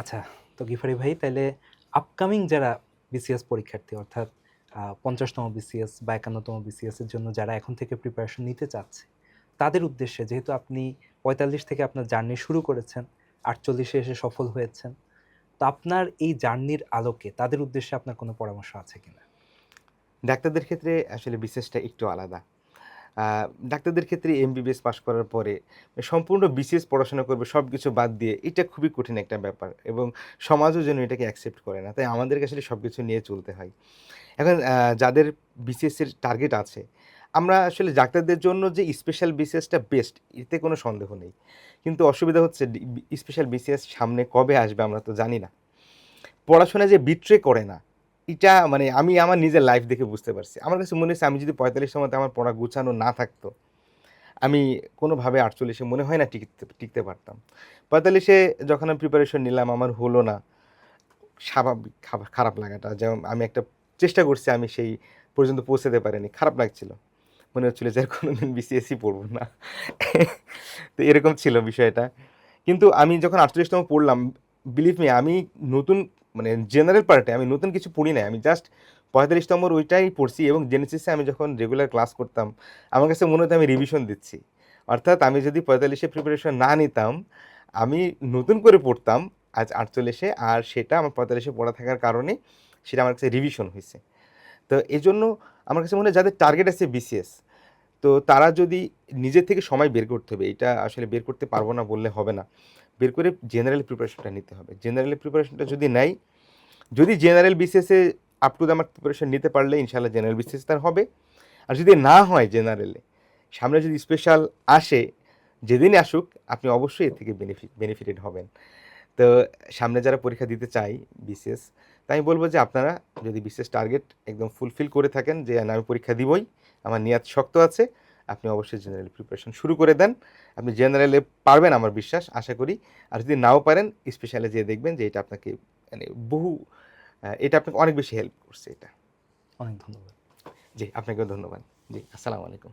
আচ্ছা তো গিফারি ভাই তাহলে আপকামিং যারা বিসিএস পরীক্ষার্থী, অর্থাৎ পঞ্চাশতম বিসিএস বা একান্নতম বিসিএস এর জন্য যারা এখন থেকে প্রিপারেশন নিতে চাচ্ছে, তাদের উদ্দেশ্যে, যেহেতু আপনি পঁয়তাল্লিশ থেকে আপনার জার্নি শুরু করেছেন, আটচল্লিশে এসে সফল হয়েছেন, তো আপনার এই জার্নির আলোকে তাদের উদ্দেশ্যে আপনার কোনো পরামর্শ আছে কিনা? ডাক্তারদের ক্ষেত্রে আসলে বিশেষটা একটু আলাদা। ডাক্তারদের ক্ষেত্রে এমবিবিএস পাশ করার পরে সম্পূর্ণ বিসিএস পড়াশোনা করবে সব কিছু বাদ দিয়ে, এটা খুবই কঠিন একটা ব্যাপার এবং সমাজও যেন এটাকে অ্যাকসেপ্ট করে না। তাই আমাদেরকে আসলে সব কিছু নিয়ে চলতে হয়। এখন যাদের বিসিএসের টার্গেট আছে, আমরা আসলে ডাক্তারদের জন্য যে স্পেশাল বিসিএসটা বেস্ট এতে কোনো সন্দেহ নেই। কিন্তু অসুবিধা হচ্ছে স্পেশাল বিসিএস সামনে কবে আসবে আমরা তো জানি না। পড়াশোনা যে বিট্রে করে না এটা মানে আমি আমার নিজের লাইফ দেখে বুঝতে পারছি। আমার কাছে মনে হচ্ছে আমি যদি পঁয়তাল্লিশ সময়তে আমার পড়া গুছানো না থাকতো, আমি কোনোভাবে আটচল্লিশে মনে হয় না টিকতে টিকতে পারতাম। পঁয়তাল্লিশে যখন আমি প্রিপারেশন নিলাম, আমার হলো না। স্বাভাবিক খারাপ লাগাটা যেমন আমি একটা চেষ্টা করছি আমি সেই পর্যন্ত পৌঁছাতে পারিনি, খারাপ লাগছিল। মনে হচ্ছিল যে আর কোনোদিন বিসিএসই পড়ব না। তো এরকম ছিল বিষয়টা। কিন্তু আমি যখন আটচল্লিশতম পড়লাম বিলিভ মি আমি নতুন মানে জেনারেল পার্টে আমি নতুন কিছু পড়ি নাই, আমি জাস্ট পঁয়তাল্লিশ নম্বর ওইটাই পড়ছি এবং জেনেসিসে আমি যখন রেগুলার ক্লাস করতাম, আমার কাছে মনে হতো আমি রিভিশন দিচ্ছি। অর্থাৎ আমি যদি পঁয়তাল্লিশে প্রিপারেশন না নিতাম, আমি নতুন করে পড়তাম আজ আটচল্লিশে, আর সেটা আমার পঁয়তাল্লিশে পড়া থাকার কারণে সেটা আমার কাছে রিভিশন হয়েছে। তো এই জন্য আমার কাছে মনে হয় যাদের টার্গেট আছে বিসিএস তো তারা যদি নিজের থেকে সময় বের করতে হবে, এটা আসলে বের করতে পারব না বললে হবে না। বের করে জেনারেল প্রিপারেশনটা নিতে হবে। জেনারেল প্রিপারেশনটা যদি নেয় যদি general বিসিএসে up to the mark preparation নিতে পারলে ইনশাল্লাহ জেনারেল বিসিএস তার হবে। আর যদি না হয় জেনারেলে সামনে যদি স্পেশাল আসে, যেদিনই আসুক, আপনি অবশ্যই এর থেকে বেনিফিট বেনিফিটেড হবেন। তো সামনে যারা পরীক্ষা দিতে চাই বিসিএস তাই আমি বলব যে আপনারা যদি বিশেষ টার্গেট একদম ফুলফিল করে থাকেন যে আমি পরীক্ষা দিবই, আমার নিয়াত শক্ত আছে আপনি অবশ্যই জেনারেল প্রিপারেশন শুরু করে দেন। আপনি জেনারেলে পারবেন আমার বিশ্বাস, আশা করি। আর যদি নাও পারেন স্পেশালে যেয়ে দেখবেন যে, এটা আপনাকে মানে বহু এটা আপনাকে অনেক বেশি হেল্প করছে এটা। অনেক ধন্যবাদ। জি আপনাকেও ধন্যবাদ। জি আসসালামু আলাইকুম।